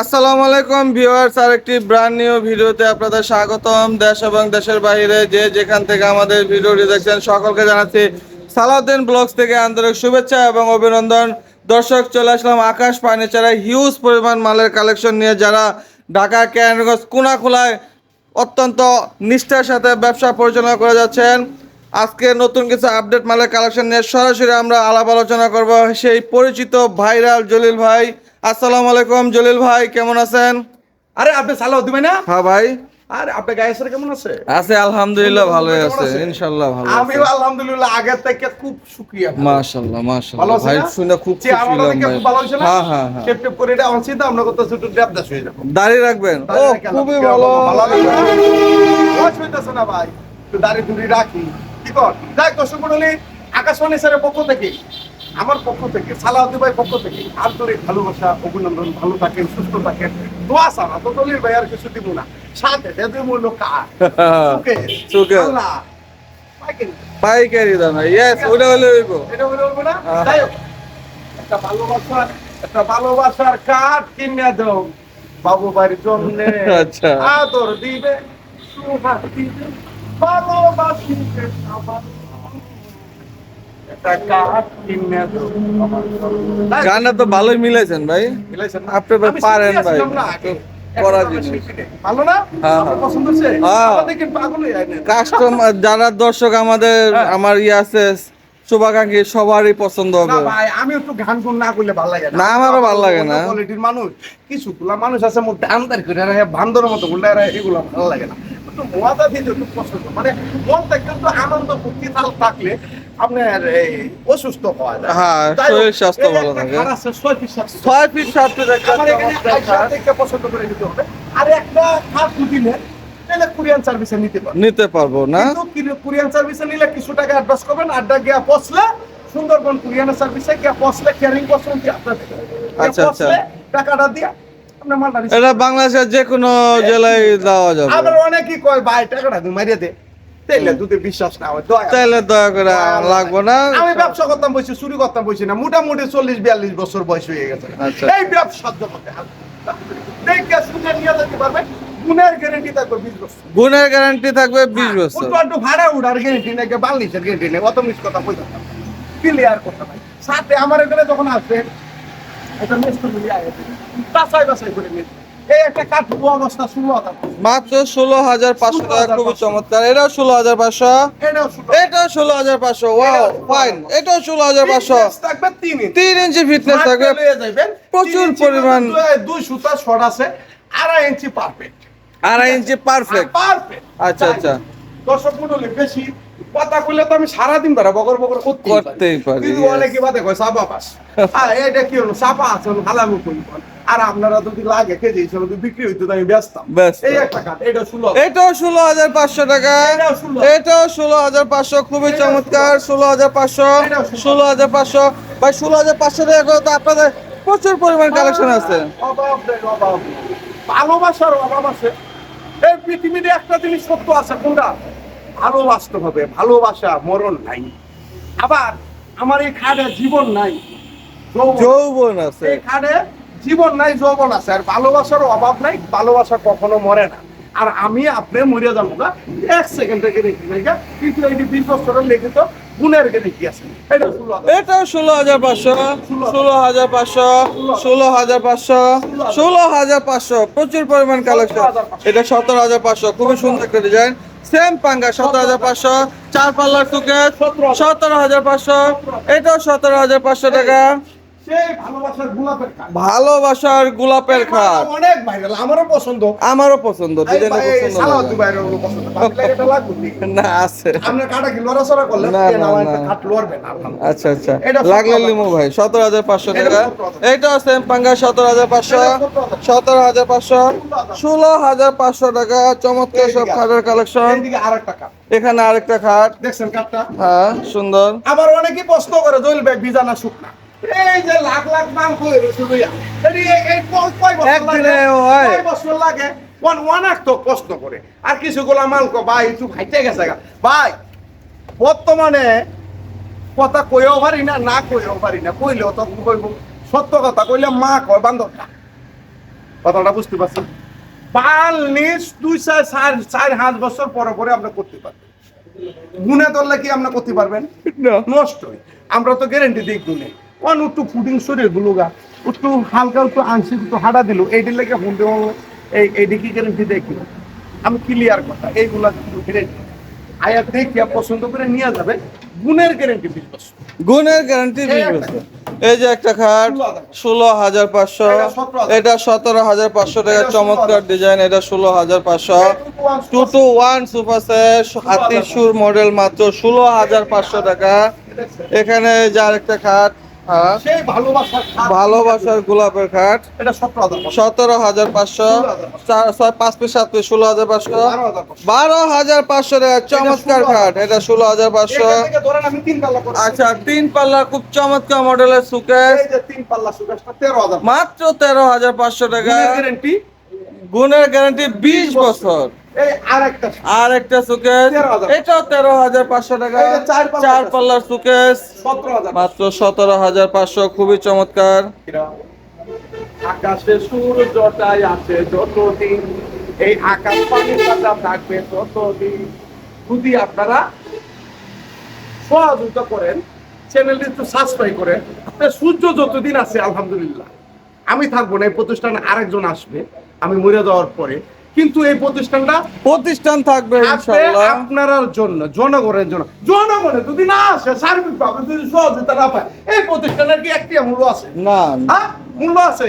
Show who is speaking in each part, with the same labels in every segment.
Speaker 1: আসসালামু আলাইকুম ভিউয়ার্স, আরেকটি ব্র্যান্ড নিউ ভিডিওতে আপনাদের স্বাগতম। দেশ এবং দেশের বাইরে যে যেখান থেকে আমাদের ভিডিওটি দেখছেন, সকলকে জানাচ্ছি সালাউদ্দিন ব্লগস থেকে আন্তরিক শুভেচ্ছা এবং অভিনন্দন। দর্শক, চলে আসলাম আকাশ ফার্নিচারে। হিউজ পরিমাণ মালের কালেকশন নিয়ে যারা ঢাকা ক্যানগঞ্জ কোনাখোলায় অত্যন্ত নিষ্ঠার সাথে ব্যবসা পরিচালনা করে যাচ্ছেন, আজকে নতুন কিছু আপডেট মালের কালেকশন নিয়ে সরাসরি আমরা আলাপ আলোচনা করব। সেই পরিচিত ভাইরাল জলিল ভাই আসসালামু আলাইকুম জলিল ভাই কেমন আছেন?
Speaker 2: আরে আপনি সালাহ দিবেন না?
Speaker 1: হ্যাঁ ভাই।
Speaker 2: আরে আপনি গায়ের কেমন আছে?
Speaker 1: আছে আলহামদুলিল্লাহ ভালো আছে? ইনশাআল্লাহ ভালো আছে।
Speaker 2: আমিও আলহামদুলিল্লাহ আগের থেকে খুব সুক্রিয়া
Speaker 1: মাশাআল্লাহ মাশাআল্লাহ। ভাই শুনে খুব খুশি হলাম ভাই? হ্যাঁ হ্যাঁ হ্যাঁ।
Speaker 2: টেপ টেপ করে এটা অন চিন্তা আমরা করতেছি একটু ড্যাপদাস হয়ে যাব
Speaker 1: দাড়ি রাখবেন। ও খুবই ভালো।
Speaker 2: ভালো হইতেছে না ভাই। একটু দাড়ি দুড়ি রাখি। কি কর? যাই দর্শক মন্ডলী আকাশবাণী স্যারের পক্ষ থেকে আমার পক্ষ থেকে সালাউদ্দিন ভাই পক্ষ থেকে আন্তরিক ভালোবাসা অভিনন্দন ভালো থাকেন সুস্থ থাকেন দোয়া সারা তো দলিল ভাই আর কিছু দিব না সাথে মূল্য কার। আল্লাহ পাইকারি।
Speaker 1: দাম ইয়েস ওটা হলে হইব
Speaker 2: এটা না। যাই হোক, একটা ভালোবাসার একটা ভালোবাসার কাঠ কিনে দাও বাবু বাড়ির জন্য
Speaker 1: আচ্ছা।
Speaker 2: আদর দিবে সুহাগ দিবে ভালোবাসিবে। একটা কাঠ কিনে দাও আমার জন্য।
Speaker 1: গানটা তো ভালোই মিলাইছেন ভাই আপনি পারেন ভাই।
Speaker 2: ছিলাম না আগে।
Speaker 1: করা জিনিস।
Speaker 2: ভালো না
Speaker 1: হ্যাঁ, হ্যাঁ।
Speaker 2: পছন্দ হচ্ছে
Speaker 1: হ্যাঁ। কাস্টমার যারা দর্শক আমাদের। আমার ইয়ে আছে শুভাকাঙ্ক্ষী সবারই পছন্দ হবে
Speaker 2: ভাই আমি একটু গান গুন না করলে ভালো লাগে
Speaker 1: না, আমারও ভালো লাগে না।
Speaker 2: কোয়ালিটির মানুষ কিছু গুলা মানুষ আছে মোট করে রাখে বান্দরের মতো গুলা রাখে এগুলো ভালো লাগে না একটু মজা দিতে একটু পছন্দ মানে মনটা কিন্তু আনন্দ ফুর্তি থাকলে আপনার এই অসুস্থ হওয়া যায়।
Speaker 1: হ্যাঁ, শরীর স্বাস্থ্য ভালো থাকে।
Speaker 2: ছয় পিস
Speaker 1: ছয় ফিট সাত ফিট একটা
Speaker 2: আমার এখানে
Speaker 1: চমৎকার
Speaker 2: আইসা
Speaker 1: খাট
Speaker 2: দেখে পছন্দ করে নিতে হবে। আর একটা খাট দিলে তাহলে কুরিয়ান সার্ভিসে নিতে পারবে।
Speaker 1: নিতে পারব না?
Speaker 2: কিন্তু কুরিয়ান সার্ভিসে নিলে কিছু টাকা অ্যাডভান্স করবেন আড্ডা গিয়া পৌঁছলে সুন্দরবন কুরিয়ান সার্ভিসে গিয়া পৌঁছলে কেয়ারিং কি আপনার
Speaker 1: আচ্ছা, আচ্ছা।
Speaker 2: টাকাটা দিয়া
Speaker 1: এটা বাংলাদেশের যে কোনো জেলায় দেওয়া যাবে।
Speaker 2: আবার অনেকেই কয় ভাই টাকাটা মারিয়ে দে। তাইলে দুধে বিশ্বাস না হয় দয়া
Speaker 1: তাহলে দয়া করে লাগবো না।
Speaker 2: আমি ব্যবসা করতাম বসে চুরি করতাম বসে না মোটামুটি চল্লিশ বিয়াল্লিশ বছর বয়স হয়ে গেছে।
Speaker 1: আচ্ছা।
Speaker 2: এই ব্যবসার জগতে দেখে শুনে নিয়ে যেতে পারবে গুণের গ্যারেন্টি থাকবে বিশ বছর।
Speaker 1: গুণের গ্যারান্টি থাকবে বিশ বছর।
Speaker 2: উল্টো ভাড়া উঠার গ্যারেন্টি নেই বাংলিশের গ্যারেন্টি নেই অত মিস কথা বলতে ক্লিয়ার করতে পারি সাথে আমার এখানে যখন আসবে এটা মিস্ত্রি মিলিয়ে আগে বাসাই বাসাই করে নিয়ে
Speaker 1: মাত্র ষোলো হাজার পাঁচশো টাকা খুবই চমৎকার। এটাও ষোলো হাজার পাঁচশো?
Speaker 2: এটাও
Speaker 1: ষোলো। হাজার পাঁচশো। ওয়াও ফাইন এটাও ষোলো হাজার পাঁচশো।
Speaker 2: তিন ইঞ্চি
Speaker 1: ফিটনেস থাকবে। প্রচুর পরিমাণ-
Speaker 2: দুই- সুতা শর্ট আছে। আড়াই ইঞ্চি পারফেক্ট
Speaker 1: আড়াই ইঞ্চি পারফেক্ট
Speaker 2: পারফেক্ট
Speaker 1: আচ্ছা, আচ্ছা।
Speaker 2: দর্শক মন্ডলী বেশি কথা কইলে তো আমি সারাদিন ধরে বগর বগর করতেই
Speaker 1: পারি,
Speaker 2: কিন্তু. অনেকে বাদে কয় চাপা পাস। আর এটা কি হলো? চাপা আছে হালামু কই আর আপনারা যদি লাগে কেজি হিসেবে যদি বিক্রি হইতো আমি ব্যস্তাম
Speaker 1: ব্যস্ত।
Speaker 2: এই একটা কাঠ এটা শুলো
Speaker 1: এটাও ষোলো হাজার পাঁচশো টাকা।
Speaker 2: এটাও
Speaker 1: ষোলো হাজার। পাঁচশো খুবই চমৎকার। ষোলো হাজার পাঁচশো
Speaker 2: এটাও 16,000
Speaker 1: ষোলো হাজার পাঁচশো। ভাই ষোলো হাজার পাঁচশো টাকা করে তো আপনাদের প্রচুর পরিমাণ কালেকশন আছে।
Speaker 2: ভালোবাসার অভাব আছে। এই পৃথিবীতে একটা জিনিস সত্য আছে কোনটা? ভালোবাসতে হবে। ভালোবাসা মরণ নাই। আবার আমার এই খাটে জীবন নাই। যৌবন
Speaker 1: আছে।
Speaker 2: এই খাটে জীবন নাই যৌবন আছে। আর ভালোবাসার অভাব নাই ভালোবাসা কখনো মরে না। আর আমি আপনি মরে যাব না এক সেকেন্ড থেকে রেখি কিন্তু এই বিশ বছরের লিখিত গুণের রেখি আছে। এটা
Speaker 1: এটাও ষোলো হাজার পাঁচশো ষোলো হাজার। পাঁচশো ষোলো হাজার। পাঁচশো ষোলো হাজার। পাঁচশো। প্রচুর পরিমাণ কালেকশন এটা সতেরো হাজার পাঁচশো। খুবই সুন্দর একটা ডিজাইন সেম পাঙ্গা সতেরো হাজার পাঁচশো। চার পাল্লার সুকেট সতেরো হাজার। পাঁচশো। এটাও সতেরো হাজার পাঁচশো টাকা।
Speaker 2: ভালোবাসার গোলাপের
Speaker 1: খাট।
Speaker 2: অনেক ভাইরাল আমারও পছন্দ।
Speaker 1: আমারও পছন্দ পছন্দ
Speaker 2: নি?
Speaker 1: আছে। আচ্ছা আচ্ছা। লাগলে
Speaker 2: সতেরো
Speaker 1: ভাই সতেরো হাজার পাঁচশো টাকা।
Speaker 2: সতেরো হাজার।
Speaker 1: এইটাও সেম পাঙ্গা সতেরো হাজার পাঁচশো। সতেরো হাজার পাঁচশো। ষোলো হাজার। পাঁচশো টাকা। চমৎকার সব খাটের কালেকশন। এখানে আরেকটা খাট।
Speaker 2: দেখছেন কাঠটা?
Speaker 1: হ্যাঁ সুন্দর।
Speaker 2: আবার অনেকেই প্রশ্ন করে দইল ব্যাগ ভিজা না শুকনা। এই যে লাখ লাখ দাম কই রয়েছে এই এই- এই কয় কয় বছর লাগে? কয় বছর লাগে? ওয়ান ওয়ান তো প্রশ্ন করে। আর কিছু গোলা মাল ভাই একটু গেছে ভাই বর্তমানে কথা কইও পারি না না কইও পারি না। কইলেও কইব। সত্য কথা কইলে মা কয় বান্ধব কথাটা বুঝতে পারছেন? বার্নিশ দুই চার চার চার পাঁচ বছর পরে পরে আমরা করতে পারবেন গুনে ধরলে কি আমরা করতে পারবেন? নষ্ট। আমরা তো গ্যারেন্টি দিই গুনে অন একটু ফুডিং শরীরগুলো গা একটু হালকা একটু আংশিক একটু হাঁটা দিল। এইটির লেগে দেবো এই এইটি কি গ্যারেন্টি দেখি আমি ক্লিয়ার কথা এইগুলা গ্যারেন্টি আয়া দেখিয়া পছন্দ করে নিয়ে যাবে গুণের গ্যারেন্টি বিশ বছর
Speaker 1: গুণের গ্যারান্টি
Speaker 2: এই একটা।
Speaker 1: এই যে একটা খাট ষোলো হাজার। পাঁচশো।
Speaker 2: এটা
Speaker 1: সতেরো হাজার। পাঁচশো টাকা চমৎকার ডিজাইন এটা ষোলো হাজার পাঁচশো। Two two one super set হাতি সুর মডেল মাত্র ষোলো হাজার পাঁচশো টাকা। এখানে যার একটা খাট
Speaker 2: ভালোবাসার
Speaker 1: ভালোবাসার গোলাপের খাট।
Speaker 2: সতেরো হাজার পাঁচশো।
Speaker 1: ছয় পাঁচ পিস সাত পিস ষোলো হাজার পাঁচশো।
Speaker 2: বারো হাজার পাঁচশো।
Speaker 1: টাকা চমৎকার খাট। এটা ষোলো হাজার পাঁচশো।
Speaker 2: আমি তিন পাল্লা
Speaker 1: আচ্ছা তিন পাল্লা খুব চমৎকার মডেলের
Speaker 2: হাজার
Speaker 1: মাত্র তেরো হাজার পাঁচশো টাকা। গুণের গ্যারান্টি বিশ বছর। আর একটা সুকেস
Speaker 2: 13,000
Speaker 1: এটাও তেরো হাজার পাঁচশো টাকা।
Speaker 2: চার পাল্লার সতেরো হাজার
Speaker 1: মাত্র সতেরো হাজার পাঁচশো। খুবই চমৎকার।
Speaker 2: আকাশে সূর্যটাই আছে যতদিন। এই আকাশ পানির থাকবে ততদিন। যদি আপনারা সহযোগিতা করেন চ্যানেলটি একটু সাবস্ক্রাইব করেন আপনার সূর্য যতদিন আছে আলহামদুলিল্লাহ। আমি থাকব না এই প্রতিষ্ঠানে আরেকজন আসবে। আমি মরে যাওয়ার পরে কিন্তু এই প্রতিষ্ঠানটা
Speaker 1: প্রতিষ্ঠান থাকবে
Speaker 2: আপনার জন্য জনগণের জন্য। জনগণের যদি না আসে সার্বিক ভাবে যদি সহযোগিতা না পায় এই প্রতিষ্ঠানের কি একটি মূল্য আছে?
Speaker 1: না।
Speaker 2: হ্যাঁ? মূল্য আছে।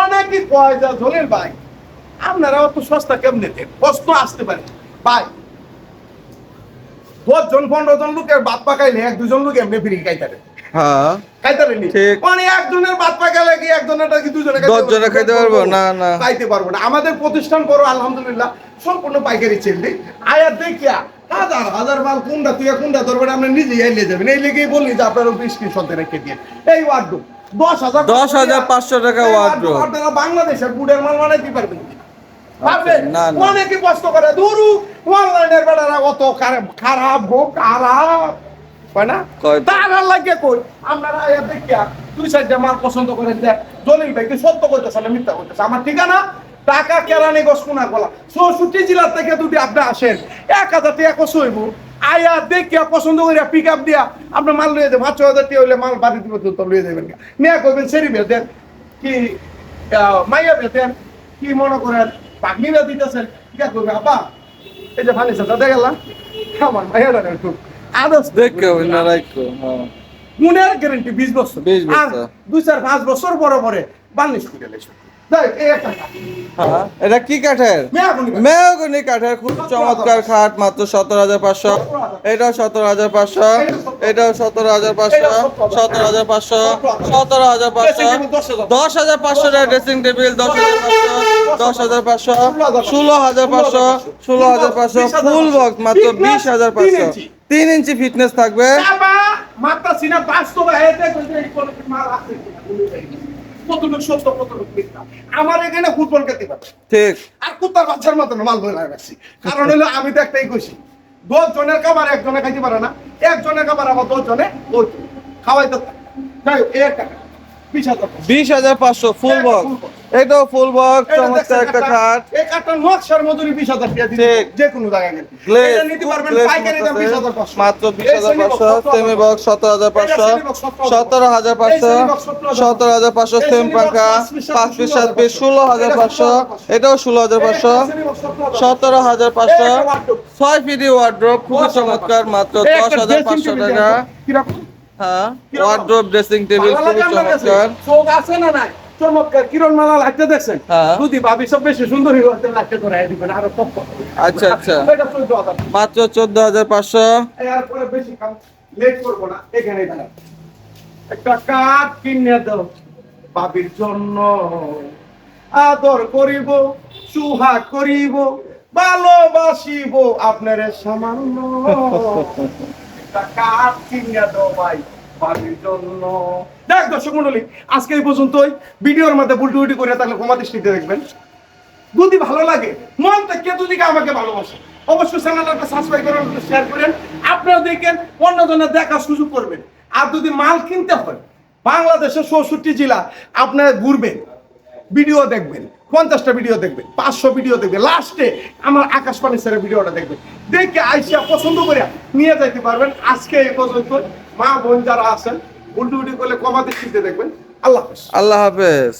Speaker 2: অনেকই কয় যা ধরেন ভাই আপনারা অত সস্তা কেমনে দেন? কষ্ট আসতে পারে। ভাই দশ জন পনেরো জন লোকের বাদ পাকাইলে এক দুজন লোক এমনি ফিরি খাইতারে
Speaker 1: হ্যাঁ।
Speaker 2: মানে একজনের বাদ একজনের কি দুজনে
Speaker 1: দশ জনে খাইতে পারব? না, না।
Speaker 2: খাইতে পারব না। আমাদের প্রতিষ্ঠান বড় আলহামদুলিল্লাহ। সম্পূর্ণ পাইকারি চেললি আয়া দেখিয়া হাজার হাজার মাল কোনটা তুই কোনটা ধরবেন আপনি নিজেই এলে যাবেন। এই লেগেই বললি যে আপনার স্ক্রিনশট রেখে দিয়ে। এই ওয়ার্ডরোব দশ হাজার
Speaker 1: দশ হাজার পাঁচশো টাকা
Speaker 2: আপনারা বাংলাদেশের বুডের মাল বানাইতে পারবেন। কি? পারবেন?
Speaker 1: না, না।
Speaker 2: অনেকে কষ্ট করে। ধরু অনলাইনের বেটারা অত খারাপ- খারাপ গো খারাপ। হয় না?
Speaker 1: কয়-
Speaker 2: তার আর লাগে কই? আপনারা আয়া দেখিয়া দুই চারটা মাল পছন্দ করেন দেখ। জলিল ভাই তুই সত্য কইতেছ না মিথ্যা কইতেছ? আমার ঠিকানা? টাকা কেরানি গসকুনা গলা চৌষট্টি জেলা থেকে যদি আপনি আসেন এক হাজার টাকা কষ্ট হইব। আয়া দেখিয়া পছন্দ করিয়া পিক আপ দিয়া আপনি মাল লইয়ে দেবেন। পাঁচ হাজার টাকা হইলে মাল বাড়ি দিব তো লইয়ে দেবেন নিয়ে কইবেন সেরি বেতেন কি আহ, মাইয়া বেতেন কি মনে করেন? পাগনিরা দিতেছেন। কি করবে আপা এই যে ভালো সাথে গেলাম আমার মাইয়াটা একটু আদর্শ
Speaker 1: দেখে না রাখো হ্যাঁ
Speaker 2: গুণের গ্যারেন্টি বিশ বছর
Speaker 1: 20 বছর।
Speaker 2: দুই চার পাঁচ বছর পরে পরে বার্নিশ করে লেছো।
Speaker 1: হ্যাঁ এটা কি কাঠের মেহগনি কাঠের খুব চমৎকার খাট মাত্র সতেরো হাজার পাঁচশো এটাও সতেরো হাজার পাঁচশো এটাও সতেরো হাজার পাঁচশো সতেরো হাজার পাঁচশো সতেরো হাজার পাঁচশো দশ হাজার পাঁচশো ড্রেসিং টেবিল দশ হাজার পাঁচশো দশ হাজার পাঁচশো ষোলো হাজার পাঁচশো ষোলো হাজার পাঁচশো ফুল বক্স মাত্র বিশ হাজার পাঁচশো তিন ইঞ্চি ফিটনেস থাকবে।
Speaker 2: আমার এখানে ফুটবল খেতে
Speaker 1: ঠিক।
Speaker 2: আর কুত্তার বাচ্চার মতন মাল রাখছি কারণ হলো আমি তো একটাই কইছি দশ জনের খাবার একজনে খাইতে পারে না একজনের খাবার আবার দশ জনে খাওয়াইতে। যাই হোক, একটা বিশ হাজার
Speaker 1: পাঁচশো। ফুল বক্স এটাও ফুল বক্স চমৎকার একটা খাট।
Speaker 2: এই কাঠটা নকশার মজুরি বিশ হাজার টাকা
Speaker 1: ঠিক।
Speaker 2: যে কোনো জায়গায় এটা নিতে পারবেন পাইকারি দাম বিশ হাজার পাঁচশো।
Speaker 1: মাত্র বিশ হাজার পাঁচশো সেমি বক্স সতেরো হাজার পাঁচশো। সতেরো হাজার পাঁচশো। সতেরো হাজার পাঁচশো সেম পাঙ্খা পাঁচ পিস সাত পিস ষোলো হাজার পাঁচশো। এটাও ষোলো হাজার পাঁচশো। সতেরো হাজার পাঁচশো। ছয় ফিটি ওয়ার্ড্রোপ খুবই চমৎকার মাত্র দশ হাজার পাঁচশো টাকা।
Speaker 2: কীরকম?
Speaker 1: হ্যাঁ। ড্রেসিং টেবিল খুবই? চমৎকার।
Speaker 2: চোখ আছে না নাই? চমৎকার কিরণ মালা লাগতে দেখছেন?
Speaker 1: হ্যাঁ।
Speaker 2: যদি ভাবি সব বেশি সুন্দরী লাগতে করে দিবেন আরও কম কম।
Speaker 1: আচ্ছা, আচ্ছা। মাত্র চোদ্দ হাজার পাঁচশো।
Speaker 2: এরপরে বেশি কাম লেট করব না এখানে একটা কাঠ কিনে দাও ভাবির জন্য। আদর করিব সুহাগ করিব ভালোবাসিব আপনার সামান্য। দেখ দর্শক মন্ডলী, আজকে এই পর্যন্তই। ভিডিওর মধ্যে উল্টি করে তাহলে দেখবেন। যদি ভালো লাগে মন থেকে যদি আমাকে ভালোবাসে। অবশ্যই চ্যানেলটা সাবস্ক্রাইব করেন শেয়ার করেন। আপনারা দেখেন, অন্যজনের দেখার সুযোগ করবেন। আর যদি মাল কিনতে হয়, বাংলাদেশের চৌষট্টি জেলা আপনারা ঘুরবেন। ভিডিও দেখবেন, পঞ্চাশটা ভিডিও দেখবেন, পাঁচশো ভিডিও দেখবেন, লাস্টে আমার আকাশবাণী স্যারের ভিডিওটা দেখবেন। দেখে আইসিয়া পছন্দ করে নিয়ে যাইতে পারবেন। আজকে এ পর্যন্ত মা বোন যারা আছেন উল্টু উল্টি করলে কমাতে শিখতে দেখবেন। আল্লাহ হাফেজ।
Speaker 1: আল্লাহ হাফেজ।